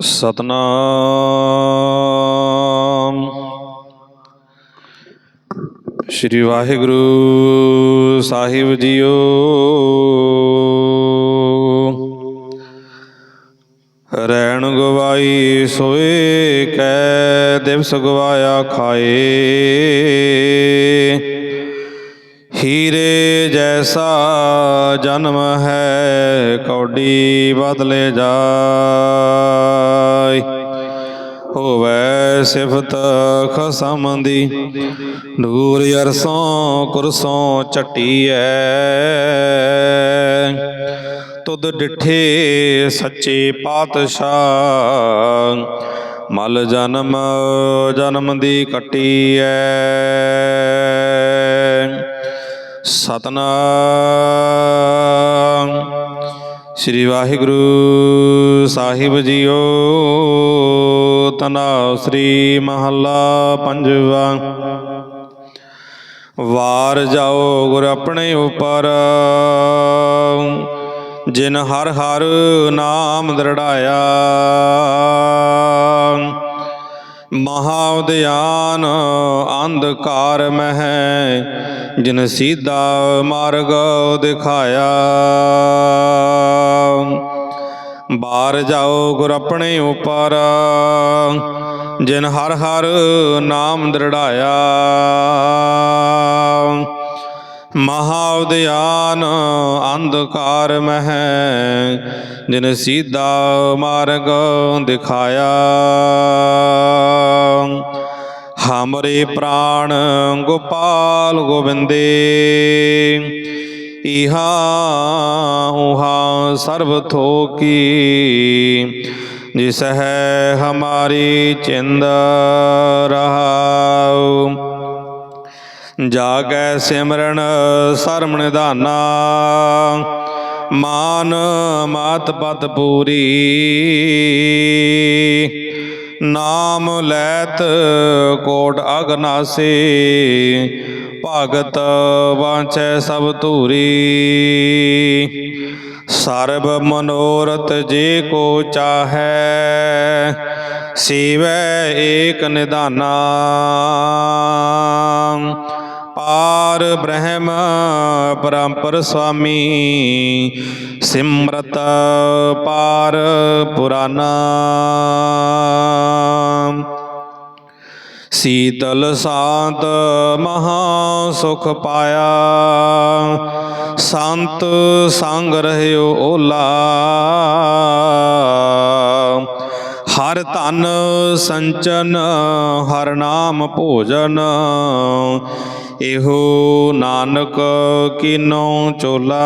ਸਤਨਾਮ। ਸ੍ਰੀ ਵਾਹਿਗੁਰੂ ਸਾਹਿਬ ਜੀਓ। ਰੈਣ ਗਵਾਈ ਸੋਏ, ਕੈ ਦਿਵਸ ਗਵਾਇਆ ਖਾਏ। ਹੀਰੇ ਜੈਸਾ ਜਨਮ ਹੈ ਕੌਡੀ ਬਦਲੇ ਜਾਏ। ਹੋਵੇ ਸਿਫਤ ਖਸਮ ਦੀ, ਨੂਰ ਅਰਸੋਂ ਕੁਰਸੋਂ ਚਟੀਐ ਤੁਧ ਡਿਠੇ ਸੱਚੇ ਪਾਤਸ਼ਾਹ, ਮਲ ਜਨਮ ਜਨਮ ਦੀ ਕੱਟੀ ਐ ਸਤਨਾਮ ਸ੍ਰੀ ਵਾਹਿਗੁਰੂ ਸਾਹਿਬ ਜੀਓ, ਤਨਾ ਸ੍ਰੀ ਮਹੱਲਾ ਪੰਜਵਾ। ਵਾਰ ਜਾਓ ਗੁਰ ਆਪਣੇ ਉਪਰ, ਜਿਨ ਹਰ ਹਰ ਨਾਮ ਦਰੜਾਇਆ। ਮਹਾ ਉਦਿਆਨ ਅੰਧਕਾਰ ਮਹਿ ਜਿਨ ਸੀਧਾ ਮਾਰਗ ਦਿਖਾਇਆ। ਬਾਹਰ ਜਾਓ ਗੁਰ ਆਪਣੇ ਉਪਰ, ਜਿਨ ਹਰ ਹਰ ਨਾਮ ਦਰੜਾਇਆ। ਮਹਾ ਅੰਧਕਾਰ ਮਹਿ, ਜਿਨ ਸੀਧਾ ਮਾਰਗ ਦਿਖਾਇਆ। ਹਮਰੇ ਪ੍ਰਾਣ ਗੋਪਾਲ ਗੋਬਿੰਦੇ। ਇਹਾ ਉਹਾ ਸਰਬ ਥੋਕੀ, ਜਿਸ ਹੈ ਹਮਾਰੀ ਚਿੰਦ ਰਹਾਉ। ਜਾਗੈ ਸਿਮਰਨ ਸਰਮ ਨਿਧਾਨਾ, ਮਾਨ ਮਾਤ ਪਤ ਪੂਰੀ। ਨਾਮ ਲੈਤ ਕੋਟ ਅਗਨਾਸੀ ਭਗਤ ਵਾਂਚੈ ਸਭ ਧੂਰੀ। ਸਰਬ ਮਨੋਰਥ ਜੇ ਕੋ ਚਾਹੈ, ਸ਼ਿਵੈ ਏਕ ਨਿਧਾਨਾ। ਪਾਰ ਬ੍ਰਹਮ ਪਰੰਪਰ ਸੁਆਮੀ, ਸਿਮਰਤ ਪਾਰ ਪੁਰਾਨਾ। ਸੀਤਲ ਸਾਤ ਮਹਾ ਸੁਖ ਪਾਇਆ। ਸੰਤ ਸੰਗ ਰਹਿਓ ਓਲਾ। ਹਰ ਧਨ ਸੰਚਨ, ਹਰ ਨਾਮ ਭੋਜਨ। ਇਹੋ ਨਾਨਕ ਕੀਨੋ ਚੋਲਾ।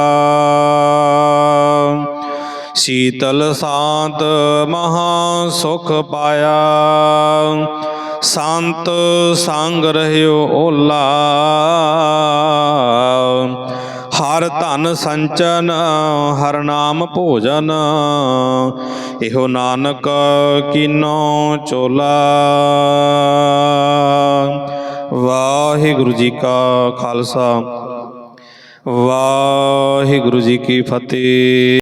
ਸੀਤਲ ਸਾਤ ਮਹਾ ਸੁਖ ਪਾਇਆ। ਸੰਤ ਸੰਗ ਰਹਿਓ ਓਲਾ। ਹਰ ਧਨ ਸੰਚਨ, ਹਰ ਨਾਮ ਭੋਜਨ। ਇਹੋ ਨਾਨਕ ਕੀਨੋ ਚੋਲਾ। ਵਾਹਿਗੁਰੂ ਜੀ ਕਾ ਖਾਲਸਾ। ਵਾਹਿਗੁਰੂ ਜੀ ਕੀ ਫਤਿਹ।